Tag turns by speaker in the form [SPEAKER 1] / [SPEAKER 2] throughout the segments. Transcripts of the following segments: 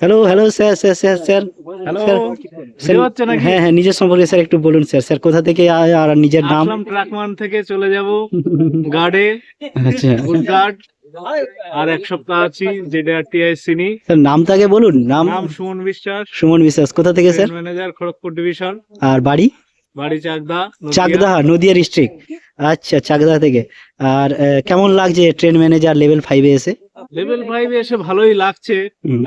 [SPEAKER 1] Hello hello sir sir sir sir
[SPEAKER 2] hello
[SPEAKER 1] হ্যাঁ হ্যাঁ নিজের সম্পর্কে স্যার একটু বলুন স্যার স্যার কোথা থেকে আর নিজের নাম?
[SPEAKER 2] আসলাম ট্রাকমান থেকে চলে যাব। গার্ডে
[SPEAKER 1] আচ্ছা।
[SPEAKER 2] গার্ড আর এক সপ্তাহ আছি যেটা টিআই সিনি
[SPEAKER 1] স্যার নামটা আগে বলুন নাম?
[SPEAKER 2] নাম সুমন বিশ্বাস।
[SPEAKER 1] সুমন বিশ্বাস কোথা থেকে স্যার
[SPEAKER 2] ম্যানেজার খড়গপুর ডিভিশন
[SPEAKER 1] আর বাড়ি?
[SPEAKER 2] বাড়ি চাকদা।
[SPEAKER 1] চাকদাহা নদিয়া ডিস্ট্রিক্ট আচ্ছা চাকদা থেকে। আর কেমন লাগছে ট্রেন ম্যানেজার লেভেল ফাইভে এসে?
[SPEAKER 2] লেভেল ফাইভে এসে ভালোই লাগছে।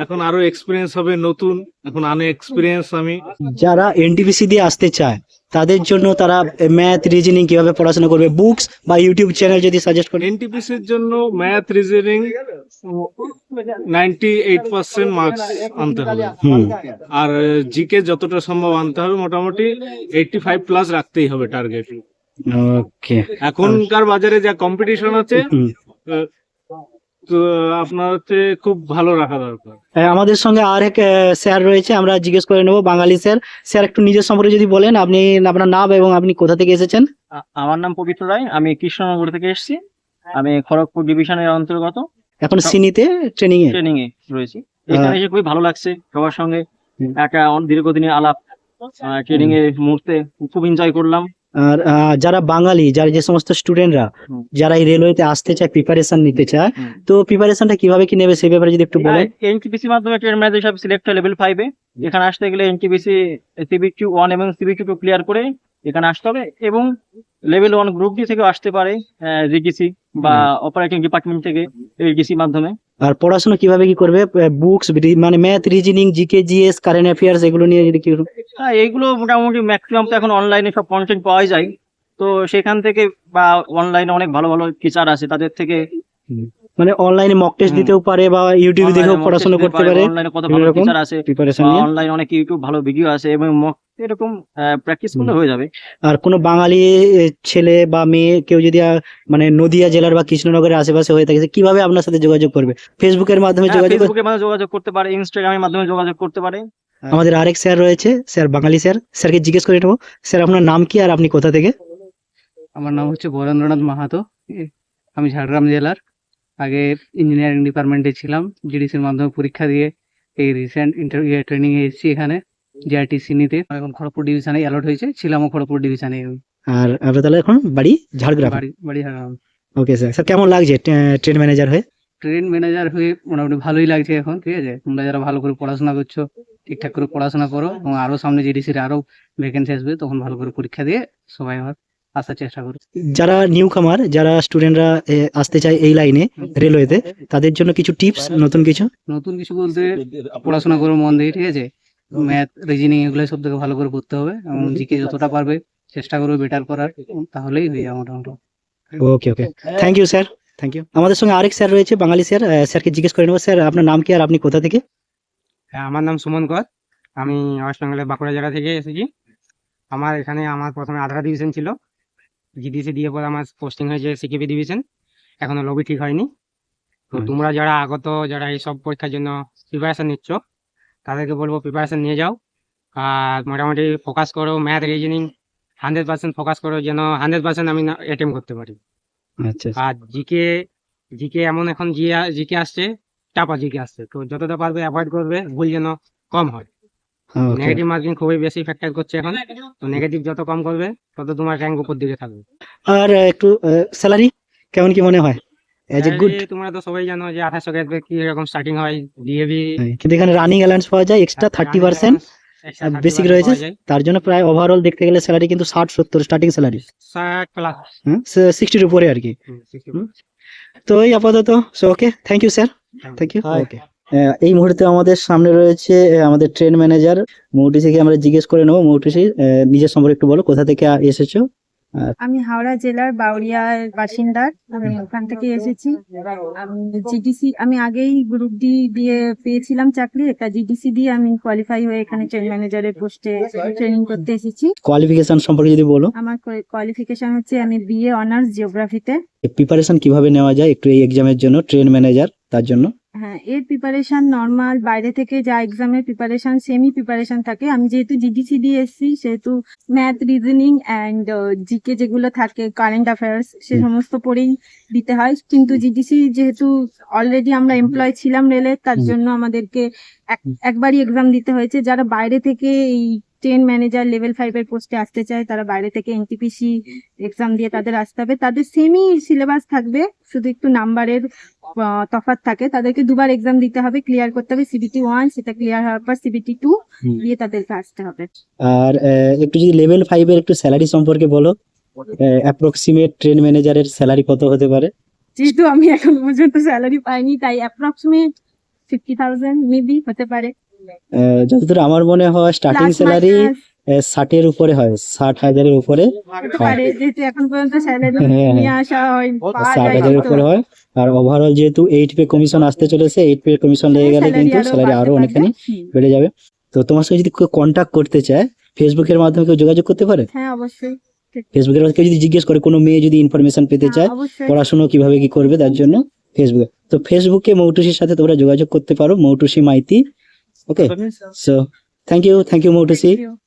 [SPEAKER 2] এখন আরও এক্সপিরিয়েন্স হবে নতুন। এখন আনে এক্সপিরিয়েন্স আমি।
[SPEAKER 1] যারা এনটিপিসি দিয়ে আসতে চায় তাদের জন্য তারা ম্যাথ রিজনিং কীভাবে পড়াশোনা করবে বুকস বা ইউটিউব চ্যানেল যদি সাজেস্ট করেন
[SPEAKER 2] এনটিপিসির জন্য math reasoning ninety eight percent marks আনতে হবে।
[SPEAKER 1] হুম।
[SPEAKER 2] আর জিকে যতটা সম্ভব আনতে হবে মোটামুটি এইটটি ফাইভ প্লাস রাখতেই হবে টার্গেট
[SPEAKER 1] ওকে
[SPEAKER 2] এখনকার বাজারে যা কম্পিটিশন আছে আপনার হচ্ছে খুব ভালো রাখা দরকার।
[SPEAKER 1] আহ, আমাদের সঙ্গে আর এক স্যার রয়েছে আমরা জিজ্ঞেস করে নেব বাঙালি স্যার। স্যার একটু নিজের সম্পর্কে যদি বলেন আপনি আপনার নাম এবং আপনি কোথা থেকে এসেছেন?
[SPEAKER 3] আমার নাম পবিত্র রায় আমি কৃষ্ণনগর থেকে এসেছি। আমি খড়গপুর ডিভিশনের অন্তর্গত।
[SPEAKER 1] এখন সিনিতে ট্রেনিং এ
[SPEAKER 3] ট্রেনিং এ রয়েছি। এখানে এসে খুবই ভালো লাগছে সবার সঙ্গে। একটা দীর্ঘদিনের আলাপ ট্রেনিং এর মুহূর্তে খুব এনজয় করলাম।
[SPEAKER 1] আর যারা বাঙালি যারা যে সমস্ত স্টুডেন্টরা। যারা এই রেলওয়েতে আসতে চায় প্রিপারেশন নিতে চায়। তো প্রিপারেশনটা কীভাবে কি নেবে সেই ব্যাপারে যদি একটু বলেন
[SPEAKER 3] এনটিপিসি মাধ্যমে ট্রেন ম্যানেজার হিসাবে সিলেক্ট হয় লেভেল ফাইভে এখানে আসতে গেলে এনটিপিসি সিবিকিউ ওয়ান এবং সিবিকিউ টু ক্লিয়ার করে এখানে আসতে হবে এবং লেভেল ওয়ান গ্রুপ ডি থেকে আসতে পারে জিডিসি বা অপারেটিং ডিপার্টমেন্ট থেকে এইডিসি মাধ্যমে
[SPEAKER 1] আর পড়াশোনা কীভাবে কি করবে? বুকস মানে math reasoning GK GS current affairs এগুলো নিয়ে যদি কি
[SPEAKER 3] হ্যাঁ এইগুলো মোটামুটি ম্যাক্সিমাম তো এখন অনলাইনে সব কন্টেন্ট পাওয়া যায়। তো সেখান থেকে বা অনলাইনে অনেক ভালো ভালো টিচার আছে তাদের থেকে
[SPEAKER 1] মানে অনলাইনে মক টেস্ট দিতেও পারে বা ইউটিউবে দেখেও পড়াশোনা করতে পারে
[SPEAKER 3] অনলাইনে কত ভালো টিচার আছে
[SPEAKER 1] প্রিপারেশন নিয়ে।
[SPEAKER 3] অনলাইনে অনেক ইউটিউব ভালো ভিডিও আছে এবং mock এরকম প্র্যাকটিস করলে হয়ে যাবে।
[SPEAKER 1] আর কোনো বাঙালি ছেলে বা মেয়ে কেউ যদি মানে নদিয়া জেলার বা কৃষ্ণনগরের আশেপাশে হয়ে থাকে কীভাবে আপনার সাথে যোগাযোগ করবে? ফেসবুকের মাধ্যমে যোগাযোগ করবে?
[SPEAKER 3] ফেসবুকের মাধ্যমে যোগাযোগ করতে পারে ইনস্টাগ্রামের মাধ্যমে যোগাযোগ করতে পারে।
[SPEAKER 1] আমাদের আরেক স্যার রয়েছে স্যার বাঙালি স্যার স্যারকে জিজ্ঞেস করে নেব স্যার আপনার নাম কি আর আপনি কোথা থেকে?
[SPEAKER 4] আমার নাম হচ্ছে বরেন্দ্রনাথ মাহাতো আমি ঝাড়গ্রাম জেলার। আগে ইঞ্জিনিয়ারিং ডিপার্টমেন্টে ছিলাম জিডিসির মাধ্যমে পরীক্ষা দিয়ে এই রিসেন্ট ইন্টারভিউ ট্রেনিং এ এসেছি এখানে জিআরটি সিনিতে। এখন খড়গপুর ডিভিশনে অ্যালট হয়েছে ছিলামও খড়গপুর ডিভিশনে
[SPEAKER 1] আর আপনার তাহলে এখন বাড়ি ঝাড়গ্রাম।
[SPEAKER 4] বাড়ি বাড়ি ঝাড়গ্রাম।
[SPEAKER 1] ওকে স্যার স্যার কেমন লাগছে ট্রেন ম্যানেজার হয়ে?
[SPEAKER 4] ট্রেন ম্যানেজার হয়ে মোটামুটি ভালোই লাগছে এখন ঠিক আছে? তোমরা যারা ভালো করে পড়াশোনা করছ ঠিকঠাক করে পড়াশোনা করো এবং আরও সামনে জিডিসির আরও ভ্যাকেন্সি আসবে তখন ভালো করে পরীক্ষা দিয়ে সবাই আমার আসার চেষ্টা করো
[SPEAKER 1] যারা নিউ কামার যারা স্টুডেন্টরা আসতে চায় এই লাইনে রেলওয়েতে তাদের জন্য কিছু টিপস নতুন কিছু?
[SPEAKER 4] নতুন কিছু বলতে পড়াশোনা করো মন দিয়ে ঠিক আছে? ম্যাথ রিজনিং এগুলো সব থেকে ভালো করে পড়তে হবে। এবং জিকে যতটা পারবে চেষ্টা করবে বেটার করার তাহলেই হয়ে যাবে মোটামুটি।
[SPEAKER 1] Okay okay. Thank you sir thank you আমাদের সঙ্গে আরেক স্যার রয়েছে বাঙালি স্যার স্যারকে জিজ্ঞেস করে নেব। স্যার আপনার নাম কি আর আপনি কোথা থেকে?
[SPEAKER 5] হ্যাঁ আমার নাম সুমন কর। আমি ওয়েস্ট বেঙ্গলের বাঁকুড়া জেলা থেকে এসেছি। আমার এখানে আমার প্রথমে আধারা ডিভিশন ছিল। জিডিসি দিয়ে পর আমার পোস্টিং হয়েছে সিকিপি ডিভিশন এখনও লবি ঠিক হয়নি। তো তোমরা যারা আগত যারা এই সব পরীক্ষার জন্য প্রিপারেশন নিচ্ছ তাদেরকে বলব প্রিপারেশন নিয়ে যাও। আর মোটামুটি ফোকাস করো math reasoning hundred percent focus করো যেন হান্ড্রেড পার্সেন্ট আমি অ্যাটেম্প করতে পারি।
[SPEAKER 1] আচ্ছা
[SPEAKER 5] আর জিকে জিকে এমন এখন জিকে জিকে আসছে টাপা জিকে আসছে। তো যতটা পারবে অ্যাভয়েড করবে ভুল যেন কম হয়। নেগেটিভ মার্কিং খুবই বেশি ফ্যাক্টর করছে এখন। তো নেগেটিভ যত কম করবে তত তোমার র্যাঙ্ক উপর দিকে থাকবে।
[SPEAKER 1] আর একটু স্যালারি কেমন কি মনে হয়? এজ এ গুড
[SPEAKER 5] তোমরা তো সবাই জানো যে আঠাশশো আসবে কি রকম স্টার্টিং হয় ডিএবি
[SPEAKER 1] কিন্তু এখানে রানিং অ্যালাউন্স পাওয়া যায় এক্সট্রা থার্টি পার্সেন্ট বেসিক রয়েছে। তার জন্য প্রায় ওভারঅল দেখতে গেলে স্যালারি কিন্তু ষাট সত্তর স্টার্টিং স্যালারি
[SPEAKER 5] ষাট প্লাস
[SPEAKER 1] সিক্সটির উপরে আর কি। তো এই আপাতত so okay thank you sir thank you okay এই মুহূর্তে আমাদের সামনে রয়েছে আমাদের ট্রেন ম্যানেজার মৌটুসিকে আমরা জিজ্ঞেস করে নেব। মৌটুসি নিজের সম্পর্কে একটু বলো কোথা থেকে এসেছ?
[SPEAKER 6] আমি হাওড়া জেলার বাউরিয়ার বাসিন্দা আমি ওখান থেকে এসেছি। আমি জিডিসি আমি আগেই গ্রুপ ডি দিয়ে পেয়েছিলাম চাকরি। একটা জিডিসি দিয়ে আমি কোয়ালিফাই হয়ে এখানে ট্রেন ম্যানেজারের পোস্টে ট্রেনিং করতে এসেছি।
[SPEAKER 1] কোয়ালিফিকেশন সম্পর্কে যদি বলো।
[SPEAKER 6] আমার কোয়ালিফিকেশন হচ্ছে আমি বিএ অনার্স জিওগ্রাফিতে
[SPEAKER 1] প্রিপারেশন কীভাবে নেওয়া যায়? একটু এই এক্সামের জন্য ট্রেন ম্যানেজার তার জন্য।
[SPEAKER 6] হ্যাঁ এর প্রিপারেশন নর্মাল বাইরে থেকে যা এক্সামের প্রিপারেশন সেমই প্রিপারেশন থাকে। আমি যেহেতু জিডিসি দিয়ে এসেছি সেহেতু ম্যাথ রিজনিং অ্যান্ড জিকে যেগুলো থাকে কারেন্ট অ্যাফেয়ার্স সে সমস্ত পড়েই দিতে হয়। কিন্তু জিডিসি যেহেতু অলরেডি আমরা এমপ্লয় ছিলাম রেলের তার জন্য আমাদেরকে এক- একবারই এক্সাম দিতে হয়েছে। যারা বাইরে থেকে এই ট্রেন ম্যানেজার লেভেল ফাইভ এর পোস্টে আসতে চায় তারা বাইরে থেকে এনটিপিসি এক্সাম দিয়ে তাদের আসতে হবে। তাদের সেমই সিলেবাস থাকবে শুধু একটু নাম্বারের তফাৎ থাকে। তাদেরকে দুবার এক্সাম দিতে হবে ক্লিয়ার করতে হবে সিবিটি ওয়ান সেটা ক্লিয়ার হওয়ার পর সিবিটি টু দিয়ে তাদেরকে আসতে হবে।
[SPEAKER 1] আর একটু যদি লেভেল ফাইভ এর একটু স্যালারি সম্পর্কে বলো অ্যাপ্রক্সিমেট ট্রেন ম্যানেজারের স্যালারি কত হতে পারে?
[SPEAKER 6] যেহেতু আমি এখন পর্যন্ত স্যালারি পাইনি তাই অ্যাপ্রক্সিমেট ফিফটি থাউজেন্ড মেবি হতে পারে।
[SPEAKER 1] যতদূর আমার মনে হয় স্টার্টিং স্যালারি ষাটের উপরে হয় ষাট হাজারের উপরে হয়।
[SPEAKER 6] পারে যেহেতু এখন পর্যন্ত স্যালারি
[SPEAKER 1] হ্যাঁ, হ্যাঁ।
[SPEAKER 6] হয়
[SPEAKER 1] ষাট হাজারের উপরে হয়। আর ওভারঅল যেহেতু এইট পে কমিশন আসতে চলেছে এইট পে কমিশন লেগে গেলে কিন্তু স্যালারি
[SPEAKER 6] আরও
[SPEAKER 1] অনেকখানি বেড়ে যাবে। তো তোমার সঙ্গে যদি কেউ কন্ট্যাক্ট করতে চায় ফেসবুকের মাধ্যমে কেউ যোগাযোগ করতে পারে?
[SPEAKER 6] হ্যাঁ অবশ্যই।
[SPEAKER 1] ফেসবুকের মাধ্যমে কেউ যদি জিজ্ঞেস করে কোনো মেয়ে যদি ইনফরমেশন পেতে
[SPEAKER 6] হ্যাঁ,
[SPEAKER 1] চায় পড়াশোনা কীভাবে কি করবে তার জন্য ফেসবুকে তো ফেসবুকে মৌটুসির সাথে তোমরা যোগাযোগ করতে পারো Moutushi Maity okay so thank you thank you Moutushi
[SPEAKER 6] Thank you.